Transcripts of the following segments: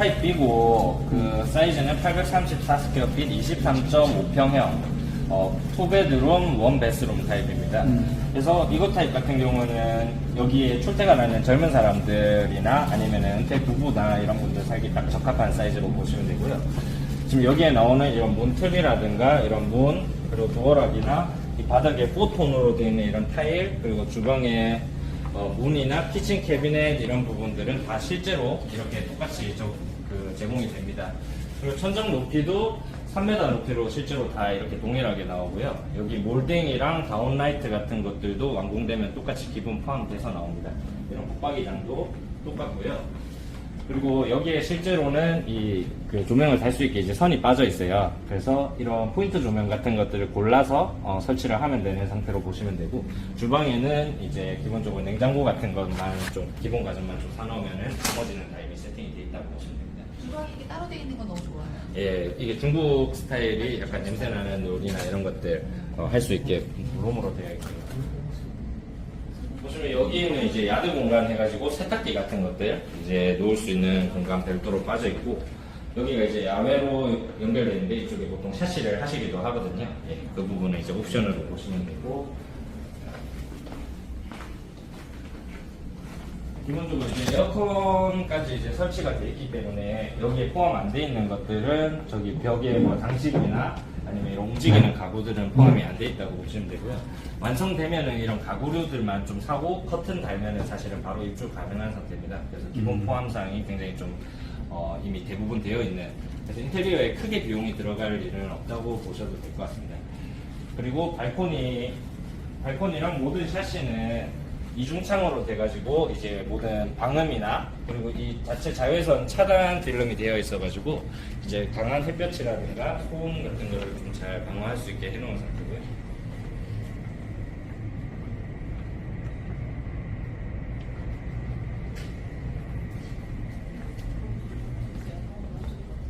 타입 B고 그 사이즈는 834 스퀘어 핏 23.5평형 어, 투베드룸 원베스룸 타입입니다. 그래서 이거 타입 같은 경우는 여기에 출퇴근하는 젊은 사람들이나 아니면은 은퇴 부부나 이런 분들 살기 딱 적합한 사이즈로 보시면 되고요. 지금 여기에 나오는 이런 문틀이라든가 이런 문 그리고 도어락이나 이 바닥에 포톤으로 되어 있는 이런 타일 그리고 주방에 어, 문이나 키친 캐비넷 이런 부분들은 다 실제로 이렇게 똑같이 저, 그 제공이 됩니다. 그리고 천장 높이도 3m 높이로 실제로 다 이렇게 동일하게 나오고요. 여기 몰딩이랑 다운라이트 같은 것들도 완공되면 똑같이 기본 포함돼서 나옵니다. 이런 붙박이장도 똑같고요. 그리고 여기에 실제로는 이 그 조명을 달 수 있게 이제 선이 빠져 있어요. 그래서 이런 포인트 조명 같은 것들을 골라서 어, 설치를 하면 되는 상태로 보시면 되고 주방에는 이제 기본적으로 냉장고 같은 것만 좀 기본 가전만 좀 사놓으면은 나머지는 다 이미 세팅이 돼 있다고 보시면 됩니다. 주방이 이렇게 따로 되어 있는 건 너무 좋아요. 예, 이게 중국 스타일이 약간 냄새 나는 요리나 이런 것들 어, 할 수 있게 롬으로 되어 있고 요. 보시면 여기는 이제 야드 공간 해가지고 세탁기 같은 것들 이제 놓을 수 있는 공간 별도로 빠져 있고 여기가 이제 야외로 연결되어 있는데 이쪽에 보통 샤시를 하시기도 하거든요. 예, 그 부분은 이제 옵션으로 보시면 되고 기본적으로 이제 에어컨까지 이제 설치가 되어 있기 때문에 여기에 포함 안 돼 있는 것들은 저기 벽에 뭐 장식이나 아니면 이런 움직이는 가구들은 포함이 안 돼 있다고 보시면 되고요. 완성되면은 이런 가구류들만 좀 사고 커튼 달면은 사실은 바로 입주 가능한 상태입니다. 그래서 기본 포함사항이 굉장히 좀 어, 이미 대부분 되어 있는 그래서 인테리어에 크게 비용이 들어갈 일은 없다고 보셔도 될 것 같습니다. 그리고 발코니 발코니랑 모든 샤시는 이중창으로 돼가지고 이제 모든 방음이나 그리고 이 자체 자외선 차단 필름이 되어 있어가지고 이제 강한 햇볕이라든가 소음 같은 거를 좀 잘 방어할 수 있게 해놓은 상태고요.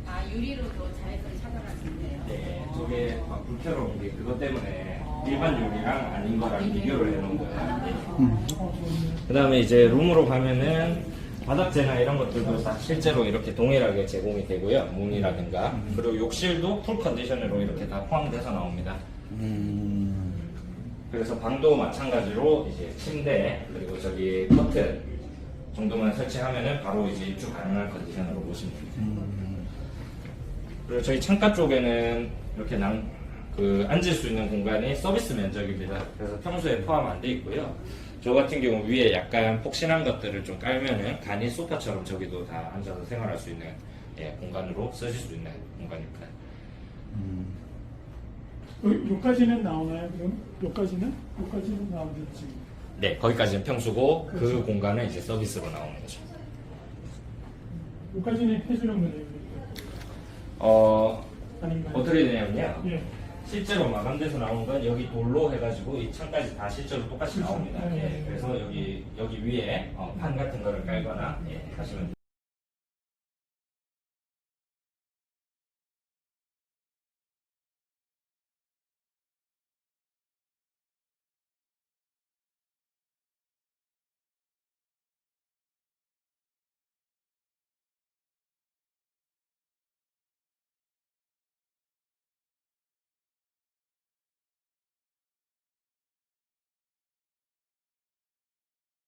아 유리로도 자외선 차단할 수 있네요. 네, 저게 막 불쾌로운 게 그것 때문에 일반 요리랑 아닌 거랑 비교를 해놓은 거예요. 그 다음에 이제 룸으로 가면은 바닥재나 이런 것들도 다 실제로 이렇게 동일하게 제공이 되고요. 문이라든가. 그리고 욕실도 풀 컨디션으로 이렇게 다 포함돼서 나옵니다. 그래서 방도 마찬가지로 이제 침대 그리고 저기 커튼 정도만 설치하면은 바로 이제 입주 가능한 컨디션으로 보시면 됩니다. 그리고 저희 창가 쪽에는 이렇게 낭, 그 앉을 수 있는 공간이 서비스 면적입니다. 그래서 평소에 포함 안 돼 있고요. 저 같은 경우 위에 약간 폭신한 것들을 좀 깔면은 간이 소파처럼 저기도 다 앉아서 생활할 수 있는 예, 공간으로 쓰실 수 있는 공간입니다. 요- 요까지는 나오나요? 그럼 요까지는 요까지는 나오겠지. 네, 거기까지는 평수고 그 그렇죠. 공간은 이제 서비스로 나오는 거죠. 요까지는 해주는 거예요. 어, 아닌가요? 어떻게 되냐면요. 예. 실제로 마감돼서 나온 건 여기 돌로 해가지고 이 창까지 다 실제로 똑같이. 나옵니다. 네, 예, 네. 그래서 여기 여기 위에 어, 판 같은 거를 깔거나 예, 하시면